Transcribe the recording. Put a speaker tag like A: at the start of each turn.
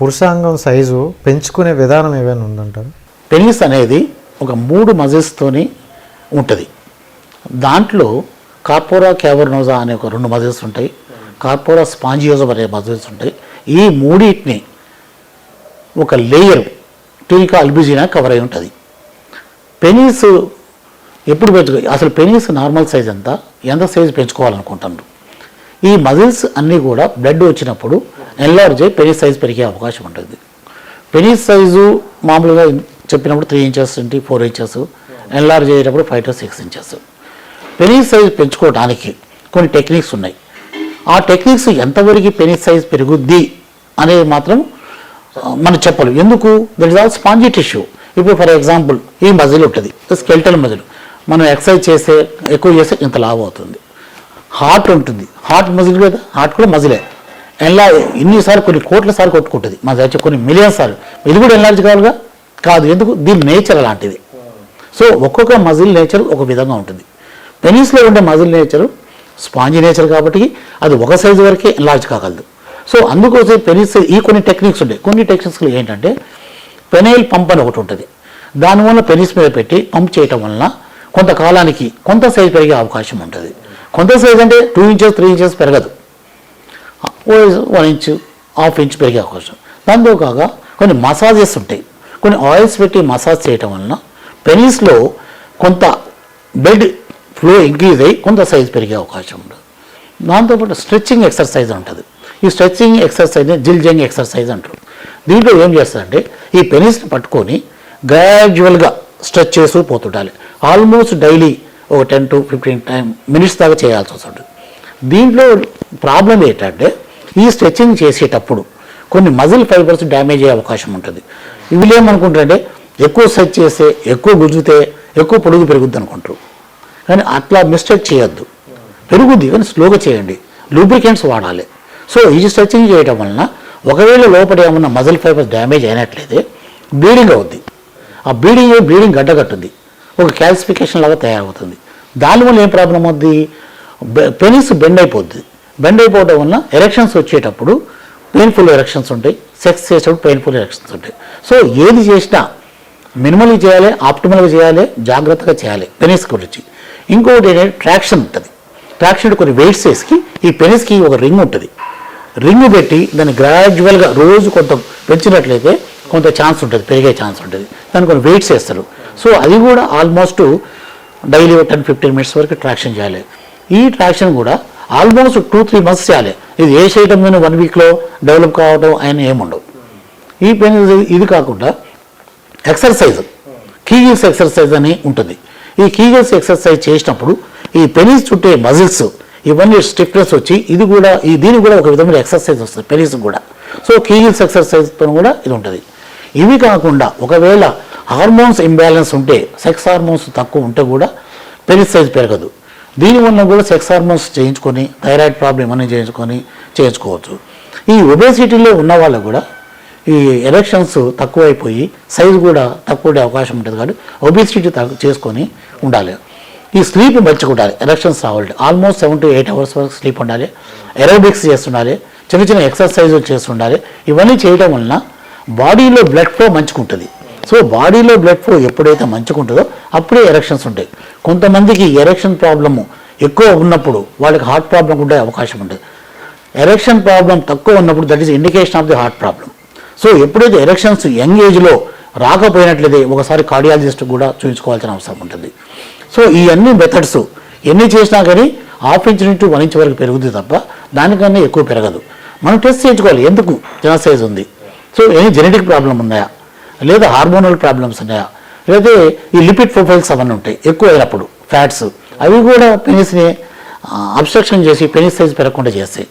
A: పురుషాంగం size పెంచుకునే విధానం ఏమైనా ఉందంటారు?
B: పెనిస్ అనేది ఒక మూడు మజిల్స్తోని ఉంటుంది. దాంట్లో కార్పోరా క్యావర్నోజా అనే ఒక రెండు మజిల్స్ ఉంటాయి. కార్పోరా స్పాంజియోజం అనే మజిల్స్ ఉంటాయి. ఈ మూడింటిని ఒక లేయర్ టీకా అల్బిజినా కవర్ అయి ఉంటుంది. పెనీస్ ఎప్పుడు పెంచుకో అసలు పెనీస్ నార్మల్ సైజ్ ఎంత? ఎంత సైజ్ పెంచుకోవాలనుకుంటున్నారు? ఈ మజిల్స్ అన్నీ కూడా బ్లడ్ వచ్చినప్పుడు ఎల్ఆర్జే అయ్యి పెనీస్ సైజ్ పెరిగే అవకాశం ఉంటుంది. పెనీస్ సైజు మామూలుగా చెప్పినప్పుడు త్రీ ఇంచెస్ ఇంటి ఫోర్ ఇంచెస్ ఎన్లార్జ్ అయ్యేటప్పుడు five to six inches penis size పెంచుకోవడానికి కొన్ని టెక్నిక్స్ ఉన్నాయి. ఆ టెక్నిక్స్ ఎంతవరకు పెనీస్ సైజ్ పెరుగుద్ది అనేది మాత్రం మనం చెప్పలేం. ఎందుకు? That is all spongy tissue ఇప్పుడు ఫర్ ఎగ్జాంపుల్ ఈ మజిల్ ఉంటుంది. Skeletal muscle. మనం ఎక్సర్సైజ్ చేస్తే ఎక్కువ చేస్తే ఇంత లాభం అవుతుంది. హార్ట్ ఉంటుంది. హార్ట్ మజిల్ కదా? హార్ట్ కూడా మజిలే. ఎలా ఇన్నిసార్లు కొన్ని కోట్ల సార్లు కొట్టుకుంటుంది. మా దగ్గర కొన్ని మిలియన్ సార్లు. ఇది కూడా ఎన్లార్జ్ కావాలిగా? కాదు. ఎందుకు? దీని నేచర్ అలాంటిది. సో ఒక్కొక్క మజిల్ నేచర్ ఒక విధంగా ఉంటుంది. పెనీస్లో ఉండే మజిల్ నేచర్ స్పాంజీ నేచర్ కాబట్టి అది ఒక సైజు వరకే ఎన్లార్జ్ కాగలదు. సో అందుకోసం పెనీస్ ఈ కొన్ని టెక్నిక్స్ ఉంటాయి కొన్ని టెక్నిక్స్లో ఏంటంటే పెనైల్ పంప్ అని ఒకటి ఉంటుంది. దానివల్ల పెనిస్ మీద పెట్టి పంప్ చేయటం వలన కొంతకాలానికి కొంత సైజ్ పెరిగే అవకాశం ఉంటుంది. కొంత సైజ్ అంటే టూ ఇంచెస్ త్రీ ఇంచెస్ పెరగదు. ఓ వన్ ఇంచ్ హాఫ్ ఇంచ్ పెరిగే అవకాశం. దాంతో కాక కొన్ని మసాజెస్ ఉంటాయి. కొన్ని ఆయిల్స్ పెట్టి మసాజ్ చేయటం వలన పెనీస్లో కొంత బ్లడ్ ఫ్లో ఇంక్రీజ్ అయ్యి కొంత సైజ్ పెరిగే అవకాశం ఉంటుంది. దాంతోపాటు స్ట్రెచ్చింగ్ ఎక్సర్సైజ్ ఉంటుంది. ఈ స్ట్రెచ్చింగ్ ఎక్సర్సైజ్ జిల్జంగ్ ఎక్సర్సైజ్ అంటారు. దీంట్లో ఏం చేస్తారంటే ఈ పెనిస్ని పట్టుకొని గ్రాడ్యువల్గా స్ట్రెచ్ చేస్తూ పోతుండాలి. ఆల్మోస్ట్ డైలీ ఒక ten to fifteen time minutes దాకా చేయాల్సి వస్తుంది. దీంట్లో ప్రాబ్లం ఏంటంటే ఈ స్ట్రెచ్చింగ్ చేసేటప్పుడు కొన్ని మజిల్ ఫైబర్స్ డ్యామేజ్ అయ్యే అవకాశం ఉంటుంది. వీళ్ళు ఏమనుకుంటారంటే ఎక్కువ స్ట్రెచ్ చేస్తే ఎక్కువ గుజ్జితే ఎక్కువ పొడుగు పెరుగుద్ది అనుకుంటారు. కానీ అట్లా మిస్టేక్ చేయొద్దు. పెరుగుద్ది కానీ స్లోగా చేయండి. లూబ్రికెంట్స్ వాడాలి. సో ఈ స్ట్రెచ్చింగ్ చేయడం వలన ఒకవేళ లోపల ఏమన్నా మజిల్ ఫైబర్స్ డ్యామేజ్ అయినట్లయితే బ్లీడింగ్ అవుద్ది. ఆ బ్లీడింగ్ బ్లీడింగ్ గడ్డగట్టుద్ది. ఒక క్యాల్సిఫికేషన్ లాగా తయారవుతుంది. దానివల్ల ఏం ప్రాబ్లం అవుద్ది? పెనిస్ బెండ్ అయిపోద్ది. బెండ్ అయిపోవడం వల్ల ఎరెక్షన్స్ వచ్చేటప్పుడు పెయిన్ఫుల్ ఎరెక్షన్స్ ఉంటాయి. సెక్స్ చేసేటప్పుడు పెయిన్ఫుల్ ఎరెక్షన్స్ ఉంటాయి. సో ఏది చేసినా మినిమల్గా చేయాలి ఆప్టిమల్గా చేయాలి జాగ్రత్తగా చేయాలి. పెనిస్ గురించి. ఇంకొకటి ఏంటంటే ట్రాక్షన్ ఉంటుంది. ట్రాక్షన్ కొన్ని వెయిట్స్ వేసి ఈ పెనిస్కి ఒక రింగ్ ఉంటుంది. రింగ్ పెట్టి దాన్ని గ్రాడ్యువల్గా రోజు కొంత పెంచినట్లయితే కొంత ఛాన్స్ ఉంటుంది పెరిగే ఛాన్స్ ఉంటుంది. దానికి కొన్ని వెయిట్స్ వేస్తారు. సో అది కూడా almost daily ten fifteen minutes వరకు ట్రాక్షన్ చేయాలి. ఈ ట్రాక్షన్ కూడా ఆల్మోస్ట్ టూ త్రీ మంత్స్ చేయాలి. ఇది ఏ చేయటం మీద వన్ వీక్లో డెవలప్ కావడం ఆయన ఏముండవు ఈ పెయిన్ ఇది కాకుండా ఎక్సర్సైజ్ కీగిల్స్ ఎక్సర్సైజ్ అని ఉంటుంది. ఈ కీగిల్స్ ఎక్సర్సైజ్ చేసినప్పుడు ఈ పెనిస్ చుట్టే మజిల్స్ ఇవన్నీ స్టిఫ్నెస్ వచ్చి ఇది కూడా ఈ దీనికి కూడా ఒక విధమైన ఎక్సర్సైజ్ వస్తుంది పెనిస్ కూడా. సో కీగిల్స్ ఎక్సర్సైజ్తో కూడా ఇది ఉంటుంది. ఇవి కాకుండా ఒకవేళ హార్మోన్స్ ఇంబ్యాలెన్స్ ఉంటే సెక్స్ హార్మోన్స్ తక్కువ ఉంటే కూడా పెనిస్ సైజ్ పెరగదు. దీనివల్ల కూడా సెక్స్ హార్మోన్స్ చేయించుకొని థైరాయిడ్ ప్రాబ్లం అన్నీ చేయించుకొని చేయించుకోవచ్చు. ఈ ఒబేసిటీలో ఉన్న వాళ్ళకు కూడా ఈ ఎలక్షన్స్ తక్కువైపోయి సైజు కూడా తక్కువ ఉండే అవకాశం ఉంటుంది కాబట్టి ఒబేసిటీ చేసుకొని ఉండాలి. ఈ స్లీప్ మంచిగా ఉండాలి. ఎలక్షన్స్ రావాలి almost seven to eight hours వరకు స్లీప్ ఉండాలి. ఎరోబిక్స్ చేస్తుండాలి. చిన్న చిన్న ఎక్సర్సైజులు చేస్తుండాలి. ఇవన్నీ చేయడం వలన బాడీలో బ్లడ్ ఫ్లో మంచిగా ఉంటుంది సో బాడీలో బ్లడ్ ఫ్లో ఎప్పుడైతే మంచిగా ఉంటుందో అప్పుడే ఎలక్షన్స్ ఉంటాయి. కొంతమందికి ఎరెక్షన్ ప్రాబ్లము ఎక్కువ ఉన్నప్పుడు వాళ్ళకి హార్ట్ ప్రాబ్లం ఉండే అవకాశం ఉంటుంది ఎరెక్షన్ ప్రాబ్లం తక్కువ ఉన్నప్పుడు that is indication of the heart problem. So ఎప్పుడైతే ఎరెక్షన్స్ యంగ్ ఏజ్లో రాకపోయినట్లయితే ఒకసారి కార్డియాలజిస్ట్ కూడా చూపించుకోవాల్సిన అవసరం ఉంటుంది. సో ఈ అన్ని మెథడ్స్ ఎన్ని చేసినా కానీ హాఫ్ ఇంచ్ నుంచి వన్ ఇంచ్ వరకు పెరుగుతుంది తప్ప దానికన్నా ఎక్కువ పెరగదు. మనం టెస్ట్ చేయించుకోవాలి. ఎందుకు? చిన్న సైజ్ ఉంది. సో ఎనీ జెనెటిక్ ప్రాబ్లం ఉన్నాయా? లేదా హార్మోనల్ ప్రాబ్లమ్స్ ఉన్నాయా? లేదా ఈ లిపిడ్ ప్రొఫైల్స్ అవన్నీ ఉంటాయి. ఎక్కువ అయినప్పుడు ఫ్యాట్స్ అవి కూడా పెనిస్ని అబ్స్ట్రక్షన్ చేసి పెనిస్ సైజ్ పెరగకుండా చేస్తాయి.